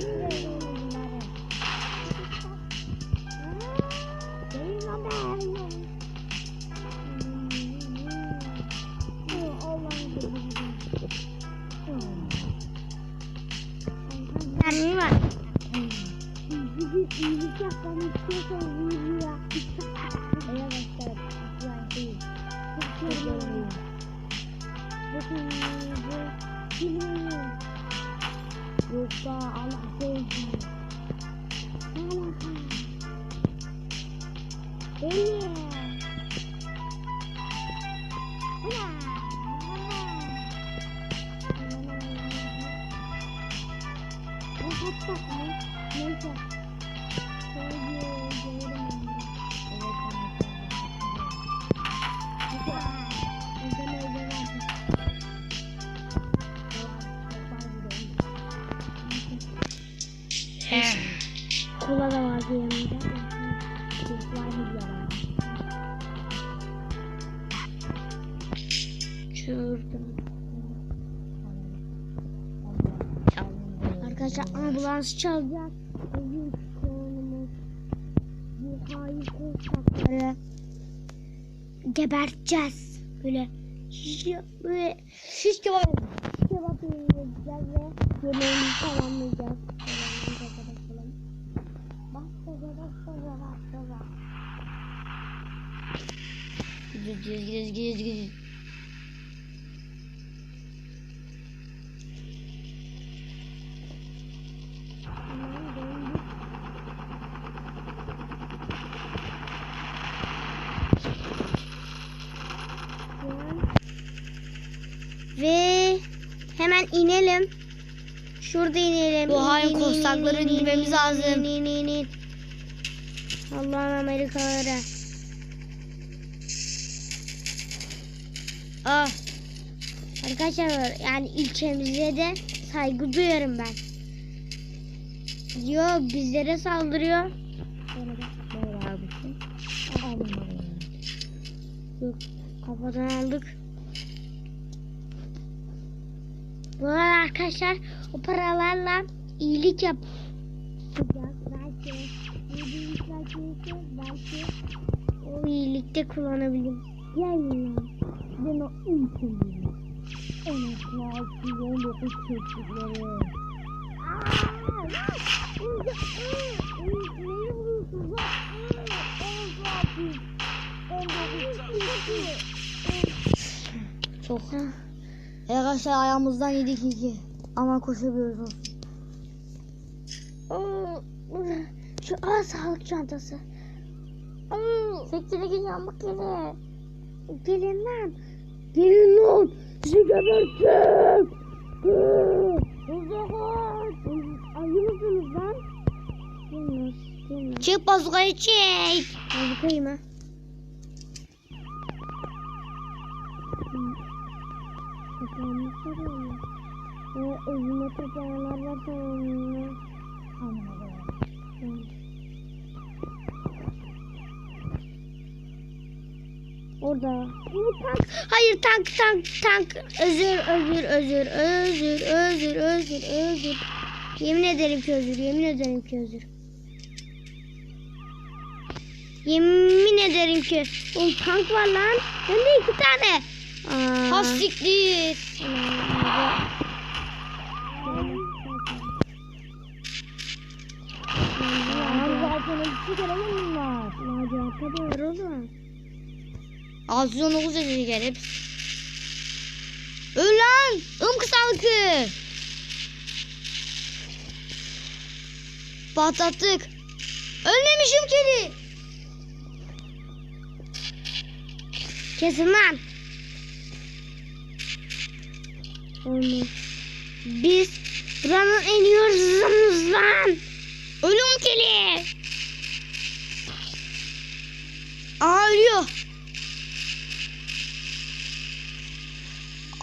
Yeah. É. Pula lá. Şurada. Arkadaşlar ambulans çalacak. Bizim konumuz bu hain korkakları geberteceğiz. Böyle şiş böyle şiş kebap şiş kebap yiyeceğiz ve yemeğimizi tamamlayacağız. Tamamlayacağız bakalım. Başladı başladı başladı. Gidiyoruz gidiyoruz gidiyoruz gidiyoruz. Hemen döndük. Şu an- Ve hemen inelim. Şurada inelim. Bu İn, hain in, indirmemiz in, lazım. in, in, in. Allah'ın Amerikalıları. Ah Arkadaşlar yani ilçemize de saygı duyuyorum ben. Diyor bizlere saldırıyor. böyle almışsın. Yok kafadan aldık. Bu arada arkadaşlar o paralarla iyilik yapacağız. Belki iyilikler gelirse belki o iyilikte kullanabilirim. Gelin lan. Ben o ülkeyi. En azından 19 çocukları. Neyi vuruyorsunuz lan? Çok. Arkadaşlar ayağımızdan yedik iki. Ama koşabiliyoruz olsun. Şu a sağlık çantası. Sektere gideceğim bak gene. Gelin lan. Gelin lan. Sizi ol. Ayı mısınız lan? Çık bazukayı çek. Hadi bakayım nasıl oluyor? Ee, evime tekerler varsa onunla. Tamam. Orada. Tank. Hayır tank tank tank. Özür özür özür özür özür özür özür. Yemin ederim ki özür. Yemin ederim ki özür. Yemin ederim ki. Oğlum tank var lan. Hem de iki tane. Aa. Macera diyor oğlum. 619 dedi hep. Öl lan. Im kısalıkı. Patlattık. Ölmemişim kedi. Kesin lan. Olmaz. Biz buranın hırsızımız lan. Ölüm kedi. Aa ölüyor.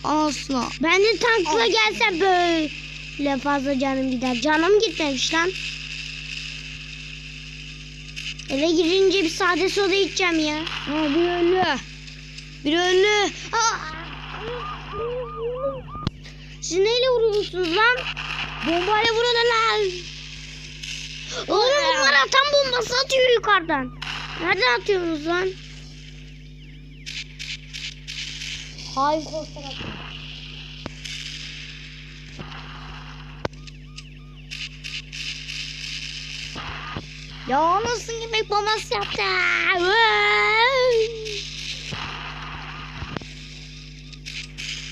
Asla. Ben de tankla gelsem böyle fazla canım gider. Canım gitmemiş lan. Eve girince bir sade soda içeceğim ya. Ha, bir ölü. Bir ölü. Aa! Siz neyle vuruyorsunuz lan? Bombayla vurun lan. Oğlum bunlar atan bombası atıyor yukarıdan. Nereden atıyorsunuz lan? Hain korkarak. Ya nasıl yemek bombası yaptı?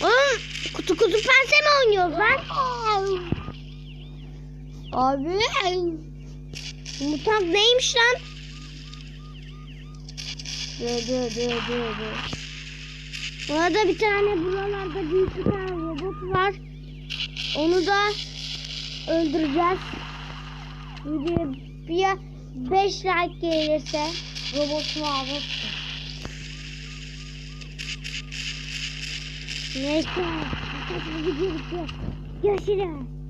Oğlum kutu kutu pense mi oynuyoruz lan? Abi. Mutant neymiş lan? Dur dur dur dur dur. Bu arada bir tane buralarda büyük bir tane robot var. Onu da öldüreceğiz. Videoya 5 like gelirse Robotu abi. Neyse. Video bitiyor. Görüşürüz.